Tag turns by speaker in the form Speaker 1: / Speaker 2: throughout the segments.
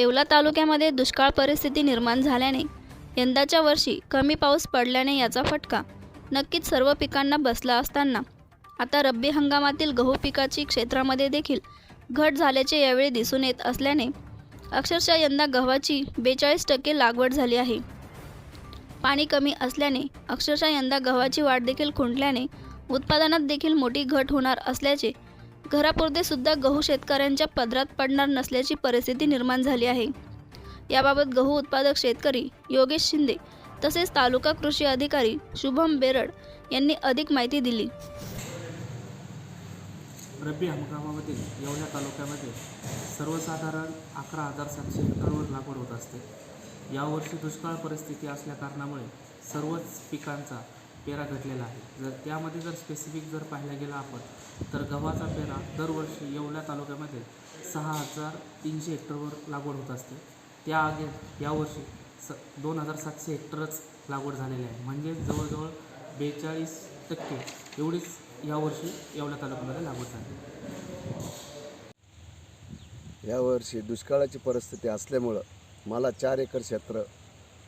Speaker 1: येवला तालुक्यामध्ये दुष्काळ परिस्थिती निर्माण झाल्याने यंदाच्या वर्षी कमी पाऊस पडल्याने याचा फटका. नक्कीच सर्व पिकांना बसला असताना. आता रब्बी हंगामातील गहू पिकाची क्षेत्रामध्ये देखील घट झाल्याचे यावेळी दिसून येत असल्याने अक्षरशः यंदा गव्हाची बेचाळीस टक्के लागवड झाली आहे. पाणी कमी असल्याने अक्षरशः यंदा गव्हाची वाढ देखील खुंटल्याने उत्पादनात देखील मोठी घट होणार असल्याचे घरापुरते सुद्धा गहू शेतकऱ्यांच्या पदरात पडणार नसल्याची परिस्थिती निर्माण झाली आहे. याबाबत गहू उत्पादक शेतकरी योगेश शिंदे तसेच तालुका कृषी अधिकारी शुभम बेरड यांनी अधिक माहिती दिली.
Speaker 2: रब्बी हंगामामधील येवल्या तालुक्यामध्ये सर्वसाधारण अकरा हजार सातशे हेक्टरवर लागवड होत असते. यावर्षी दुष्काळ परिस्थिती असल्या कारणामुळे सर्वच पिकांचा पेरा घटलेला आहे. जर त्यामध्ये जर स्पेसिफिक जर पाहायला गेला आपण तर गव्हाचा पेरा दरवर्षी येवल्या तालुक्यामध्ये सहा हजार तीनशे हेक्टरवर लागवड होत असते. त्या आगे यावर्षी स दोन हजार सातशे हेक्टरच लागवड झालेली आहे. म्हणजे जवळजवळ बेचाळीस टक्के एवढीच यावर्षी येवला तालुक्यामध्ये लागवड झाली.
Speaker 3: यावर्षी दुष्काळाची परिस्थिती असल्यामुळं मला चार एकर क्षेत्र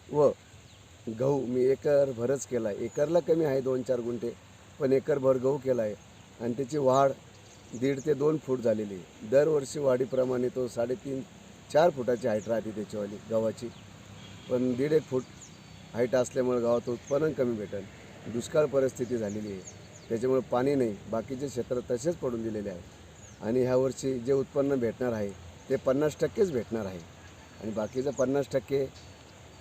Speaker 3: व गहू मी एकर भरच केला आहे एकरला कमी आहे दोन चार गुंठे पण एकरभर गहू केला आहे आणि त्याची वाढ दीड ते दोन फूट झालेली आहे. दरवर्षी वाढीप्रमाणे तो साडेतीन चार फुटाची हाईट राहते त्याच्यावाली गव्हाची. पण दीड एक फूट हाईट असल्यामुळं गावात उत्पन्न कमी भेटेल. दुष्काळ परिस्थिती झालेली आहे. त्याच्यामुळे पाणी नाही. बाकीचे क्षेत्र तसेच पडून दिलेले आहे आणि ह्यावर्षी जे उत्पन्न भेटणार आहे ते पन्नास टक्केच भेटणार आहे. आणि बाकीचं पन्नास टक्के